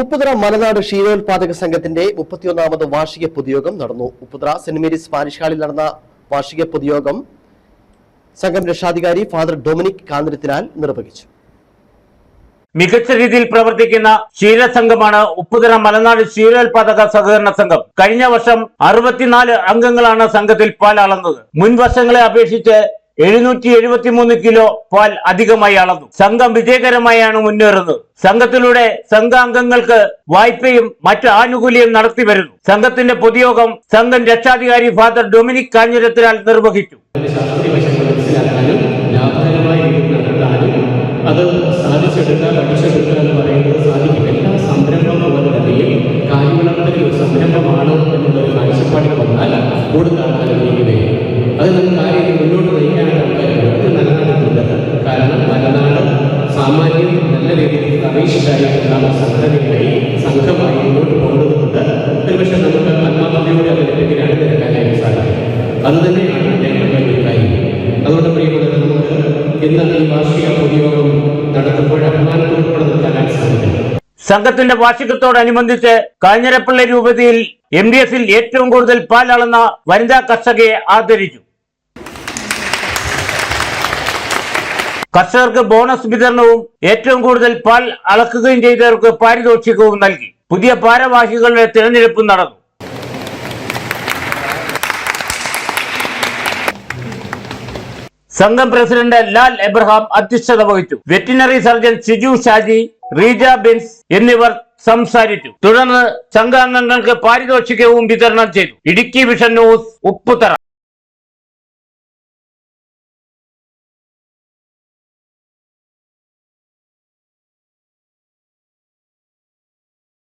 ഉപ്പുതറ മലനാട് ക്ഷീരോത്പാദക സംഘത്തിന്റെ മുപ്പത്തിയൊന്നാമത് വാർഷിക പൊതുയോഗം നടന്നു. ഉപ്പുതറ സെന്റ് മേരീസ് പാരിഷ് ഹാളിൽ നടന്ന വാർഷിക പൊതുയോഗം സംഘം രക്ഷാധികാരി ഫാദർ ഡൊമിനിക് കാന്തരത്തിനാൽ നിർവഹിച്ചു. മികച്ച രീതിയിൽ പ്രവർത്തിക്കുന്ന ക്ഷീരസംഘമാണ് ഉപ്പുതറ മലനാട് ക്ഷീരോത്പാദക സഹകരണ സംഘം. കഴിഞ്ഞ വർഷം അറുപത്തിനാല് അംഗങ്ങളാണ് സംഘത്തിൽ പാലാളുന്നത്. മുൻ വർഷങ്ങളെ അപേക്ഷിച്ച് എഴുന്നൂറ്റി എഴുപത്തി മൂന്ന് കിലോ പാൽ അധികമായി അളന്നു. സംഘം വിജയകരമായാണ് മുന്നേറുന്നത്. സംഘത്തിലൂടെ സംഘാംഗങ്ങൾക്ക് വായ്പയും മറ്റ് ആനുകൂല്യം നടത്തി വരുന്നു. സംഘത്തിന്റെ പൊതുയോഗം സംഘം രക്ഷാധികാരി ഫാദർ ഡൊമിനിക് കാഞ്ഞിരത്തിനാൽ നിർവഹിച്ചു. സംരംഭമാണ് എന്നുള്ളൊരു കാഴ്ചപ്പാടിൽ വന്നാൽ കൂടുതൽ സംഘടനയായി സംഘമായി മുന്നോട്ട് പോകുന്നതുകൊണ്ട് ഒരുപക്ഷെ നമുക്ക് ആത്മാർത്ഥതയോടെ അതിലേക്ക് അണിനിരക്കാനായിട്ട് സാധിക്കും. അതുകൊണ്ട് പ്രിയപ്പെട്ടവർ നമുക്ക് ഇന്ന് ഈ വാർഷിക പൊതുയോഗം നടത്തുമ്പോൾ അഭിമാനത്തോടുകൂടെ സാധിക്കും സംഘത്തിന്റെ വാർഷികത്തോടനുബന്ധിച്ച് കാഞ്ഞിരപ്പള്ളി രൂപതയിൽ എം ഡി എഫിൽ ഏറ്റവും കൂടുതൽ പാലാളുന്ന വനിതാ കർഷകയെ ആദരിച്ചു. കർഷകർക്ക് ബോണസ് വിതരണവും ഏറ്റവും കൂടുതൽ പാൽ അളക്കുകയും ചെയ്തവർക്ക് പാരിതോഷികവും നൽകി. പുതിയ ഭാരവാഹികളുടെ തിരഞ്ഞെടുപ്പ് നടന്നു. സംഘം പ്രസിഡന്റ് ലാൽ എബ്രഹാം അധ്യക്ഷത വഹിച്ചു. വെറ്റിനറി സർജൻ സിജു ഷാജി റീജ ബിൻസ് എന്നിവർ സംസാരിച്ചു. തുടർന്ന് സംഘാംഗങ്ങൾക്ക് പാരിതോഷികവും വിതരണം ചെയ്തു. Idukki vision news Upputhara.